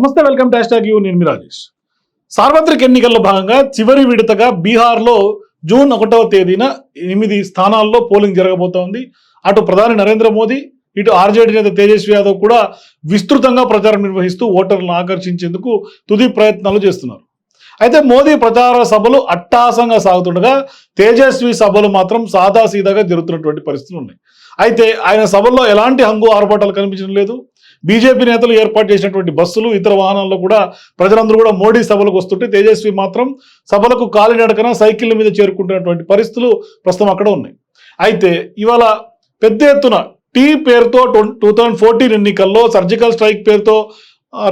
నమస్తే welcome to hash you. నేను మీ రాజేష్. సార్వత్రిక ఎన్నికల్లో భాగంగా చివరి విడతగా బీహార్లో జూన్ ఒకటవ తేదీన ఎనిమిది స్థానాల్లో పోలింగ్ జరగబోతోంది. అటు ప్రధాని నరేంద్ర మోదీ ఇటు ఆర్జేడీ నేత తేజస్వి యాదవ్ కూడా విస్తృతంగా ప్రచారం నిర్వహిస్తూ ఓటర్లను ఆకర్షించేందుకు తుది ప్రయత్నాలు చేస్తున్నారు. అయితే మోదీ ప్రచార సభలు అట్టాసంగా సాగుతుండగా తేజస్వి సభలు మాత్రం సాదాసీదాగా జరుగుతున్నటువంటి పరిస్థితులు ఉన్నాయి. అయితే ఆయన సభల్లో ఎలాంటి హంగు ఆర్భాటాలు కనిపించడం లేదు. బీజేపీ నేతలు ఏర్పాటు చేసినటువంటి బస్సులు ఇతర వాహనాల్లో కూడా ప్రజలందరూ కూడా మోడీ సభలకు వస్తుంటే తేజస్వి మాత్రం సభలకు కాలినడకన సైకిళ్ళ మీద చేరుకుంటున్నటువంటి పరిస్థితులు ప్రస్తుతం అక్కడ ఉన్నాయి. అయితే ఇవాళ పెద్ద ఎత్తున టీ పేరుతో టూ థౌజండ్ ఫోర్టీన్ ఎన్నికల్లో సర్జికల్ స్ట్రైక్ పేరుతో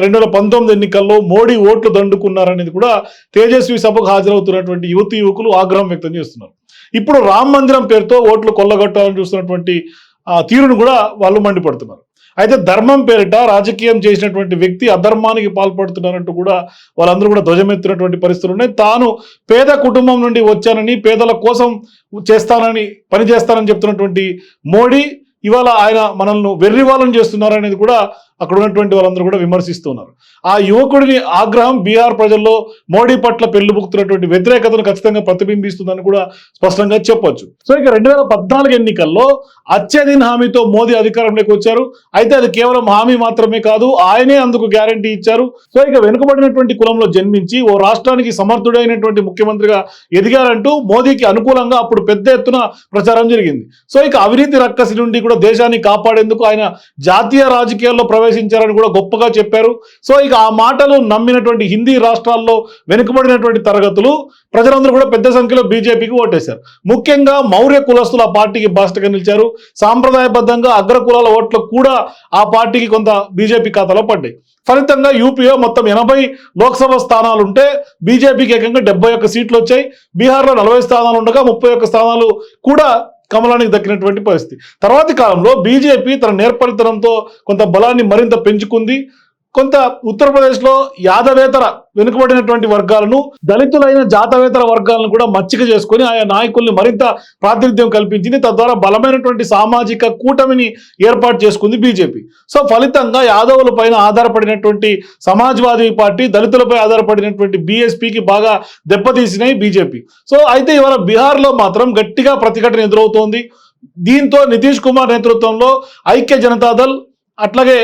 రెండు వేల పంతొమ్మిది ఎన్నికల్లో మోడీ ఓట్లు దండుకున్నారనేది కూడా తేజస్వి సభకు హాజరవుతున్నటువంటి యువతి యువకులు ఆగ్రహం వ్యక్తం చేస్తున్నారు. ఇప్పుడు రామ్ మందిరం పేరుతో ఓట్లు కొల్లగొట్టాలని చూస్తున్నటువంటి తీరును కూడా వాళ్ళు మండిపడుతున్నారు. అయితే ధర్మం పేరిట రాజకీయం చేసినటువంటి వ్యక్తి అధర్మానికి పాల్పడుతున్నారంటూ కూడా వాళ్ళందరూ కూడా ధ్వజమెత్తినటువంటి పరిస్థితులు ఉన్నాయి. తాను పేద కుటుంబం నుండి వచ్చానని పేదల కోసం చేస్తానని పనిచేస్తానని చెప్తున్నటువంటి మోడీ ఇవాళ ఆయన మనల్ని వెర్రివాళ్ళని చేస్తున్నారనేది కూడా అక్కడ ఉన్నటువంటి వాళ్ళందరూ కూడా విమర్శిస్తున్నారు ఆ యువకుడిని ఆగ్రహం బీహార్ ప్రజల్లో మోడీ పట్ల పెళ్ళిబుకుతున్నటువంటి వ్యతిరేకతను ఖచ్చితంగా ప్రతిబింబిస్తుందని కూడా స్పష్టంగా చెప్పొచ్చు. సో ఇక రెండు వేల పద్నాలుగు ఎన్నికల్లో అత్యధిన హామీతో మోదీ అధికారంలోకి వచ్చారు. అయితే అది కేవలం హామీ మాత్రమే కాదు ఆయనే అందుకు గ్యారంటీ ఇచ్చారు. సో ఇక వెనుకబడినటువంటి కులంలో జన్మించి ఓ రాష్ట్రానికి సమర్థుడైనటువంటి ముఖ్యమంత్రిగా ఎదిగారంటూ మోదీకి అనుకూలంగా అప్పుడు పెద్ద ఎత్తున ప్రచారం జరిగింది. సో ఇక అవినీతి రక్కసి నుండి కూడా దేశాన్ని కాపాడేందుకు ఆయన జాతీయ రాజకీయాల్లో ప్రవేశించారని కూడా గొప్పగా చెప్పారు. సో ఇక ఆ మాటలు నమ్మినటువంటి హిందీ రాష్ట్రాల్లో వెనుకబడినటువంటి తరగతులు ప్రజలందరూ కూడా పెద్ద సంఖ్యలో బీజేపీకి ఓటేశారు. ముఖ్యంగా మౌర్య కులస్తులు ఆ పార్టీకి బాస్టగా నిలిచారు. సాంప్రదాయబద్ధంగా అగ్ర కులాల ఓట్లు కూడా ఆ పార్టీకి కొంత బీజేపీ ఖాతాలో పడ్డాయి. ఫలితంగా యూపీఏ మొత్తం ఎనభై లోక్సభ స్థానాలు ఉంటే బీజేపీకి ఏకంగా డెబ్బై ఒక్క సీట్లు వచ్చాయి. బీహార్లో నలభై స్థానాలు ఉండగా ముప్పై ఒక్క స్థానాలు కూడా కమలానికి దక్కినటువంటి పరిస్థితి. తర్వాతి కాలంలో బీజేపీ తన నేర్పరితనంతో కొంత బలాన్ని మరింత పెంచుకుంది. కొంత ఉత్తరప్రదేశ్లో యాదవేతర వెనుకబడినటువంటి వర్గాలను దళితులైన జాతవేతర వర్గాలను కూడా మచ్చిక చేసుకొని ఆయా నాయకుల్ని మరింత ప్రాతినిధ్యం కల్పించింది. తద్వారా బలమైనటువంటి సామాజిక కూటమిని ఏర్పాటు చేసుకుంది బీజేపీ. సో ఫలితంగా యాదవుల పైన ఆధారపడినటువంటి సమాజ్వాదీ పార్టీ దళితులపై ఆధారపడినటువంటి బీఎస్పీకి బాగా దెబ్బతీసినాయి బీజేపీ. సో అయితే ఇవాళ బీహార్లో మాత్రం గట్టిగా ప్రతిఘటన ఎదురవుతోంది. దీంతో నితీష్ కుమార్ నేతృత్వంలో ఐక్య జనతాదళ్ అట్లాగే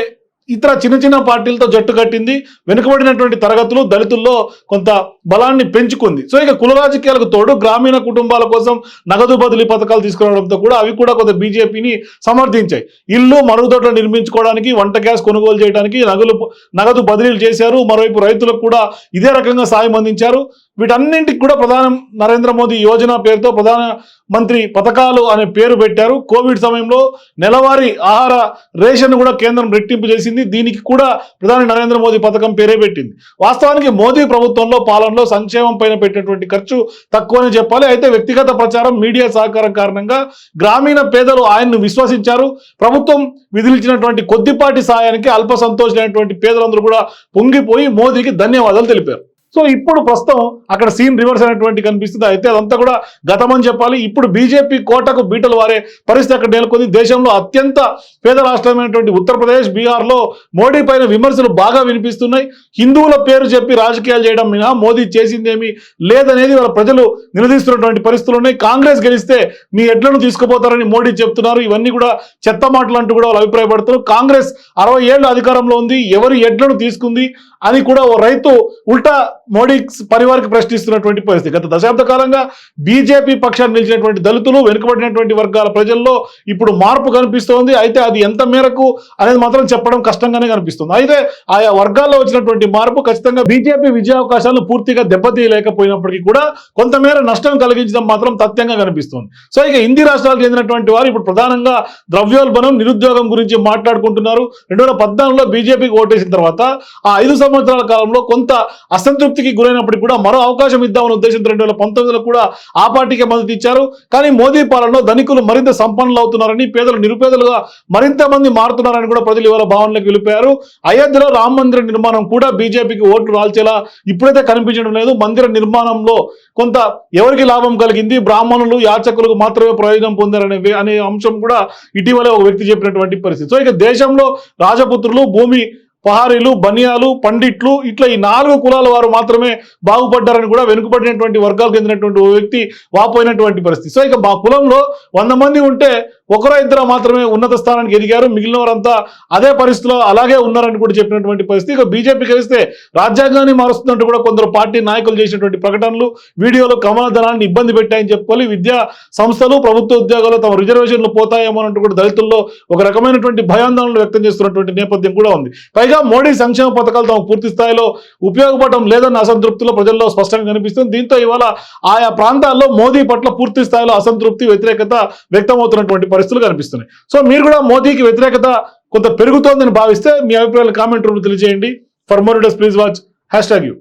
ఇతర చిన్న చిన్న పార్టీలతో జట్టు కట్టింది వెనుకబడినటువంటి తరగతులు దళితుల్లో కొంత బలాన్ని పెంచుకుంది. సో ఇక కుల రాజకీయాలకు తోడు గ్రామీణ కుటుంబాల కోసం నగదు బదిలీ పథకాలు తీసుకురావడంతో కూడా అవి కూడా కొంత బీజేపీని సమర్థించాయి. ఇల్లు మరుగుదొడ్లు నిర్మించుకోవడానికి వంట గ్యాస్ కొనుగోలు చేయడానికి నగలు నగదు బదిలీలు చేశారు. మరోవైపు రైతులకు కూడా ఇదే రకంగా సాయం అందించారు. వీటన్నింటికి కూడా ప్రధాన నరేంద్ర మోదీ యోజన పేరుతో ప్రధాన మంత్రి పథకాలు అనే పేరు పెట్టారు. కోవిడ్ సమయంలో నెలవారీ ఆహార రేషన్ కూడా కేంద్రం రెట్టింపు చేసింది. దీనికి కూడా ప్రధాని నరేంద్ర మోదీ పథకం పేరే పెట్టింది. వాస్తవానికి మోదీ ప్రభుత్వంలో పాలనలో సంక్షేమం పైన పెట్టినటువంటి ఖర్చు తక్కువనే చెప్పాలి. అయితే వ్యక్తిగత ప్రచారం మీడియా సహకారం కారణంగా గ్రామీణ పేదలు ఆయన్ను విశ్వసించారు. ప్రభుత్వం విధించినటువంటి కొద్దిపాటి సాయానికి అల్ప సంతోషమైనటువంటి పేదలందరూ కూడా పొంగిపోయి మోదీకి ధన్యవాదాలు తెలిపారు. సో ఇప్పుడు ప్రస్తుతం అక్కడ సీన్ రివర్స్ అనేటువంటి కనిపిస్తుంది. అయితే అదంతా కూడా గతమని చెప్పాలి. ఇప్పుడు బీజేపీ కోటకు బీటలు వారే పరిస్థితి అక్కడ నెలకొంది. దేశంలో అత్యంత పేద రాష్ట్రమైనటువంటి ఉత్తరప్రదేశ్ బీహార్లో మోడీ పైన విమర్శలు బాగా వినిపిస్తున్నాయి. హిందువుల పేరు చెప్పి రాజకీయాలు చేయడం మినహా మోదీ చేసిందేమీ లేదనేది వాళ్ళ ప్రజలు నిలదీస్తున్నటువంటి పరిస్థితులు ఉన్నాయి. కాంగ్రెస్ గెలిస్తే మీ ఎడ్లను తీసుకుపోతారని మోడీ చెప్తున్నారు. ఇవన్నీ కూడా చెత్త మాటలు అంటూ కూడా వాళ్ళు అభిప్రాయపడుతున్నారు. కాంగ్రెస్ అరవై ఏళ్ళు అధికారంలో ఉంది. ఎవరు ఎడ్లను తీసుకుంది? అని కూడా ఓ రైతు ఉల్టా మోడీ పరివారికి ప్రశ్నిస్తున్నటువంటి పరిస్థితి. గత దశాబ్ద కాలంగా బీజేపీ పక్షాన్ని నిలిచినటువంటి దళితులు వెనుకబడినటువంటి వర్గాల ప్రజల్లో ఇప్పుడు మార్పు కనిపిస్తోంది. అయితే అది ఎంత మేరకు అనేది మాత్రం చెప్పడం కష్టంగానే కనిపిస్తుంది. అయితే ఆయా వర్గాల్లో వచ్చినటువంటి మార్పు ఖచ్చితంగా బీజేపీ విజయావకాశాలను పూర్తిగా దెబ్బతీయలేకపోయినప్పటికీ కూడా కొంతమేర నష్టం కలిగించడం మాత్రం తథ్యంగా కనిపిస్తుంది. సో ఇక హిందీ రాష్ట్రాలకు చెందినటువంటి వారు ఇప్పుడు ప్రధానంగా ద్రవ్యోల్బణం నిరుద్యోగం గురించి మాట్లాడుకుంటున్నారు. రెండు వేల పద్నాలుగులో బీజేపీకి ఓటేసిన తర్వాత ఆ ఐదు సంవత్సరాల కాలంలో కొంత అసంతృప్తికి గురైనప్పటికీ కూడా మరో అవకాశం ఇద్దామన్న ఉద్దేశంతో రెండు వేల పంతొమ్మిదిలో కూడా ఆ పార్టీకే మద్దతు ఇచ్చారు. కానీ మోదీ పాలనలో ధనికులు మరింత సంపన్నులు అవుతున్నారని పేదలు నిరుపేదలుగా మరింత మంది మారుతున్నారని కూడా ప్రజలు ఇవాళ భావనలోకి వెళ్ళిపోయారు. అయోధ్యలో రామ మందిర నిర్మాణం కూడా బీజేపీకి ఓట్లు రాల్చేలా ఇప్పుడైతే కనిపించడం లేదు. మందిర నిర్మాణంలో కొంత ఎవరికి లాభం కలిగింది? బ్రాహ్మణులు యాచకులకు మాత్రమే ప్రయోజనం పొందారనే అనే అంశం కూడా ఇటీవలే ఒక వ్యక్తి చెప్పినటువంటి పరిస్థితి. సో ఇక దేశంలో రాజపుత్రులు భూమి పహారీలు బనియాలు పండిట్లు ఇట్లా ఈ నాలుగు కులాల వారు మాత్రమే బాగుపడ్డారని కూడా వెనుకబడినటువంటి వర్గాలకు చెందినటువంటి ఓ వ్యక్తి వాపోయినటువంటి పరిస్థితి. సో ఇక మా కులంలో వంద మంది ఉంటే ఒకరో ఇద్దరు మాత్రమే ఉన్నత స్థానానికి ఎదిగారు. మిగిలిన వారంతా అదే పరిస్థితిలో అలాగే ఉన్నారని కూడా చెప్పినటువంటి పరిస్థితి. ఇక బీజేపీ కలిస్తే రాజ్యాంగాన్ని మారుస్తున్నట్టు కూడా కొందరు పార్టీ నాయకులు చేసినటువంటి ప్రకటనలు వీడియోలు కమలధనాన్ని ఇబ్బంది పెట్టాయని చెప్పుకోవాలి విద్యా సంస్థలు ప్రభుత్వ ఉద్యోగాలు తమ రిజర్వేషన్లు పోతాయేమో అంటూ కూడా దళితుల్లో ఒక రకమైనటువంటి భయాందోళనలు వ్యక్తం చేస్తున్నటువంటి నేపథ్యం కూడా ఉంది. పైగా మోడీ సంక్షేమ పథకాలు తమ పూర్తి స్థాయిలో ఉపయోగపడడం లేదన్న అసంతృప్తిలో ప్రజల్లో స్పష్టంగా కనిపిస్తుంది. దీంతో ఇవాళ ఆయా ప్రాంతాల్లో మోదీ పట్ల పూర్తి స్థాయిలో అసంతృప్తి వ్యతిరేకత వ్యక్తమవుతున్నటువంటి పరిస్థితులు కనిపిస్తున్నాయి. సో మీరు కూడా మోదీకి వ్యతిరేకత కొంత పెరుగుతోందని భావిస్తే మీ అభిప్రాయాలు కామెంట్ రూపంలో తెలియజేయండి. ఫర్ మోర్ డస్ please watch hashtag you